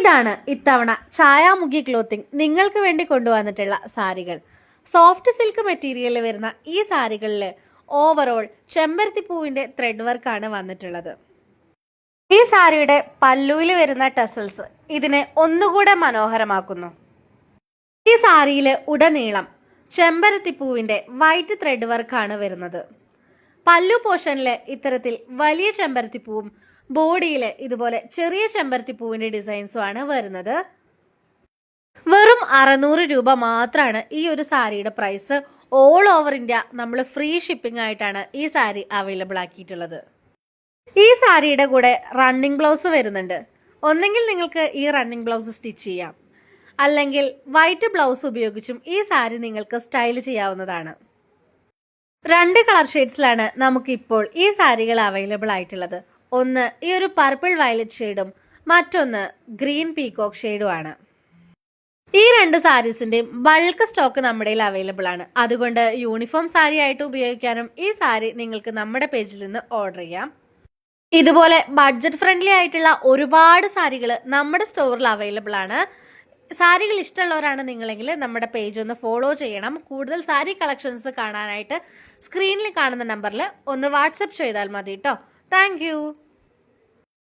ഇതാണ് ഇത്തവണ ഛായാമുഖി ക്ലോത്തിങ് നിങ്ങൾക്ക് വേണ്ടി കൊണ്ടുവന്നിട്ടുള്ള സാരികൾ. സോഫ്റ്റ് സിൽക്ക് മെറ്റീരിയലിൽ വരുന്ന ഈ സാരികളിൽ ഓവറോൾ ചെമ്പരത്തി പൂവിന്റെ ത്രെഡ് വർക്കാണ് വന്നിട്ടുള്ളത്. ഈ സാരിയുടെ പല്ലുവിൽ വരുന്ന ടസൽസ് ഇതിനെ ഒന്നുകൂടെ മനോഹരമാക്കുന്നു. ഈ സാരിയിൽ ഉടനീളം ചെമ്പരത്തി പൂവിന്റെ വൈറ്റ് ത്രെഡ് വർക്കാണ് വരുന്നത്. പല്ലു പോർഷനിൽ ഇത്തരത്തിൽ വലിയ ചെമ്പരത്തിപ്പൂവും ബോഡിയിൽ ഇതുപോലെ ചെറിയ ചെമ്പരത്തിപ്പൂവിന്റെ ഡിസൈൻസും ആണ് വരുന്നത്. വെറും അറുന്നൂറ് രൂപ മാത്രമാണ് ഈ ഒരു സാരിയുടെ പ്രൈസ് ഓൾ ഓവർ ഇന്ത്യ നമ്മൾ ഫ്രീ ഷിപ്പിംഗ് ആയിട്ടാണ് ഈ സാരി അവൈലബിൾ ആക്കിയിട്ടുള്ളത്. ഈ സാരിയുടെ കൂടെ റണ്ണിങ് ബ്ലൗസ് വരുന്നുണ്ട്. ഒന്നെങ്കിൽ നിങ്ങൾക്ക് ഈ റണ്ണിങ് ബ്ലൗസ് സ്റ്റിച്ച് ചെയ്യാം. അല്ലെങ്കിൽ വൈറ്റ് ബ്ലൗസ് ഉപയോഗിച്ചും ഈ സാരി നിങ്ങൾക്ക് സ്റ്റൈൽ ചെയ്യാവുന്നതാണ്. രണ്ട് കളർ ഷെയ്ഡ്സിലാണ് നമുക്കിപ്പോൾ ഈ സാരികൾ അവൈലബിൾ ആയിട്ടുള്ളത്. ഒന്ന് ഈ ഒരു പർപ്പിൾ വയലറ്റ് ഷെയ്ഡും മറ്റൊന്ന് ഗ്രീൻ പീകോക്ക് ഷെയ്ഡും ആണ്. ഈ രണ്ട് സാരീസിന്റെയും ബൾക്ക് സ്റ്റോക്ക് നമ്മുടെ അവൈലബിൾ ആണ്. അതുകൊണ്ട് യൂണിഫോം സാരി ആയിട്ട് ഉപയോഗിക്കാനും ഈ സാരി നിങ്ങൾക്ക് നമ്മുടെ പേജിൽ നിന്ന് ഓർഡർ ചെയ്യാം. ഇതുപോലെ ബഡ്ജറ്റ് ഫ്രണ്ട്ലി ആയിട്ടുള്ള ഒരുപാട് സാരികൾ നമ്മുടെ സ്റ്റോറിൽ അവൈലബിൾ ആണ്. സാരികൾ ഇഷ്ടമുള്ളവരാണ് നിങ്ങളെങ്കിൽ നമ്മുടെ പേജ് ഒന്ന് ഫോളോ ചെയ്യണം. കൂടുതൽ സാരി കളക്ഷൻസ് കാണാനായിട്ട് സ്ക്രീനിൽ കാണുന്ന നമ്പറിൽ ഒന്ന് വാട്സപ്പ് ചെയ്താൽ മതി കേട്ടോ Thank you.